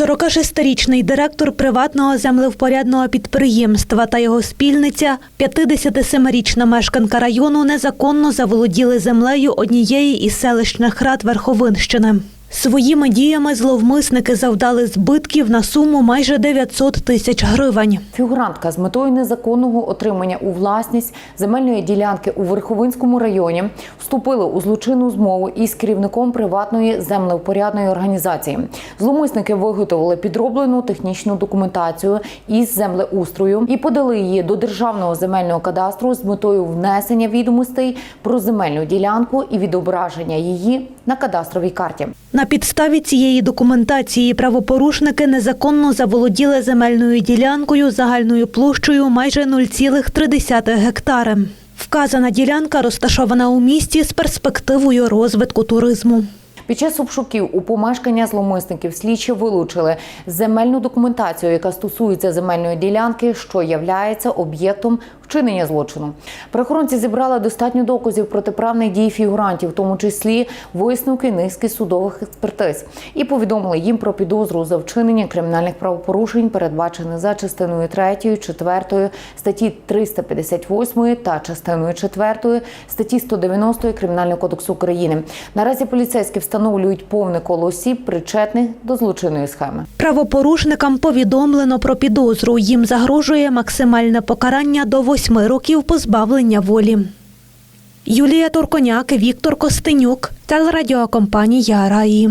46-річний директор приватного землевпорядного підприємства та його спільниця, 57-річна мешканка району, незаконно заволоділи землею однієї із селищних рад Верховинщини. Своїми діями зловмисники завдали збитків на суму майже 900 тисяч гривень. Фігурантка з метою незаконного отримання у власність земельної ділянки у Верховинському районі вступили у злочинну змову із керівником приватної землевпорядної організації. Зловмисники виготовили підроблену технічну документацію із землеустрою і подали її до державного земельного кадастру з метою внесення відомостей про земельну ділянку і відображення її на кадастровій карті. На підставі цієї документації правопорушники незаконно заволоділи земельною ділянкою загальною площею майже 0,3 гектари. Вказана ділянка розташована у місті з перспективою розвитку туризму. Під час обшуків у помешкання зловмисників слідчі вилучили земельну документацію, яка стосується земельної ділянки, що являється об'єктом вчинення злочину. Правоохоронці зібрали достатньо доказів протиправних дій фігурантів, в тому числі висновки низки судових експертиз, і повідомили їм про підозру за вчинення кримінальних правопорушень, передбачених за частиною 3, 4 статті 358 та частиною 4 статті 190 Кримінального кодексу України. Наразі поліцейські встановлюють повне коло осіб, причетних до злочинної схеми. Правопорушникам повідомлено про підозру. Їм загрожує максимальне покарання до восьми років позбавлення волі. Юлія Турконяк, Віктор Костенюк, телерадіокомпанія Раї.